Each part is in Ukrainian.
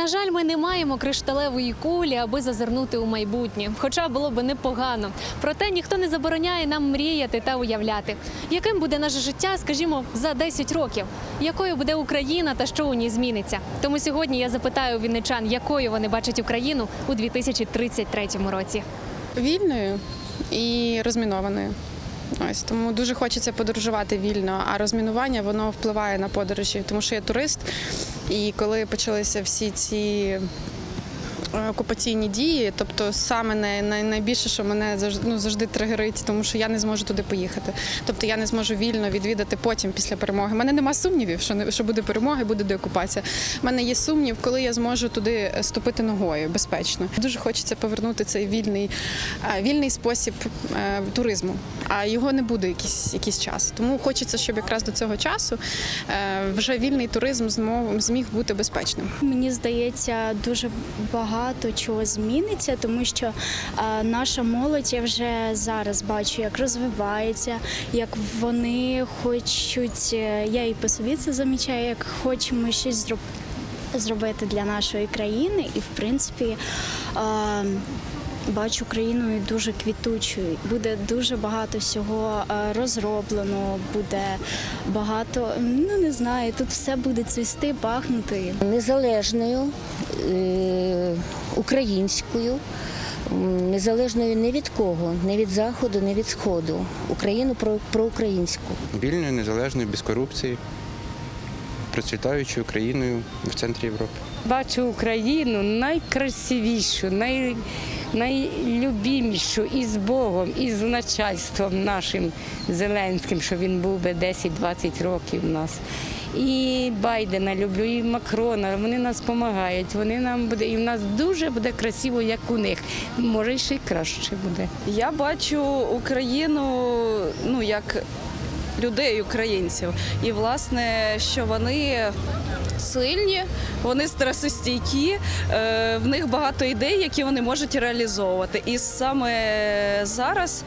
На жаль, ми не маємо кришталевої кулі, аби зазирнути у майбутнє. Хоча було би непогано. Проте ніхто не забороняє нам мріяти та уявляти, яким буде наше життя, скажімо, за 10 років, якою буде Україна та що у ній зміниться. Тому сьогодні я запитаю вінничан, якою вони бачать Україну у 2033 році. Вільною і розмінованою. Ось тому дуже хочеться подорожувати вільно, а розмінування воно впливає на подорожі, тому що я турист. І коли почалися всі ці окупаційні дії, тобто саме най, най, найбільше, що мене завжди, ну, завжди тригерить, тому що я не зможу туди поїхати. Тобто я не зможу вільно відвідати потім після перемоги. У мене нема сумнівів, що не що буде перемога і буде деокупація. У мене є сумнів, коли я зможу туди ступити ногою безпечно. Дуже хочеться повернути цей вільний, е, вільний спосіб е, туризму, а його не буде якийсь, якийсь час. Тому хочеться, щоб якраз до цього часу е, вже вільний туризм зміг бути безпечним. Мені здається, дуже багато чого зміниться, тому що наша молодь я вже зараз бачу, як розвивається, як вони хочуть. е, Я і по собі це замічаю, як хочемо щось зробити. Зробити для нашої країни, і в принципі бачу країною дуже квітучою. Буде дуже багато всього розроблено, буде багато, ну не знаю, тут все буде цвісти, пахнути. незалежною, е, українською, незалежною не від кого, не від заходу, не від сходу. Україну про, проукраїнську. вільною, незалежною, без корупції, процвітаючою країною в центрі Європи. Бачу Україну найкрасивішу, най, найлюбімішу і з Богом, і з начальством нашим Зеленським, що він був би 10-20 років у нас. І Байдена люблю, і Макрона. Вони нас допомагають. Вони нам буде, і в нас дуже буде красиво, як у них. Може, ще й краще буде. Я бачу Україну ну як людей, українців, і власне, що вони сильні, вони стресостійкі, е, в них багато ідей, які вони можуть реалізовувати. І саме зараз,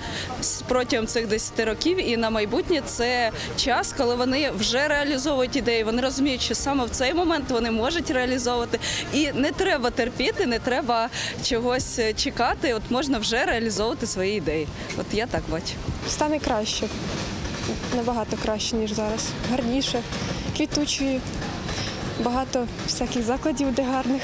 протягом цих 10 років і на майбутнє, це час, коли вони вже реалізовують ідеї. Вони розуміють, що саме в цей момент вони можуть реалізовувати. І не треба терпіти, не треба чогось чекати. От можна вже реалізовувати свої ідеї. От я так бачу. стане краще. Набагато краще, ніж зараз. Гарніше, квітучі, багато всяких закладів, де гарних.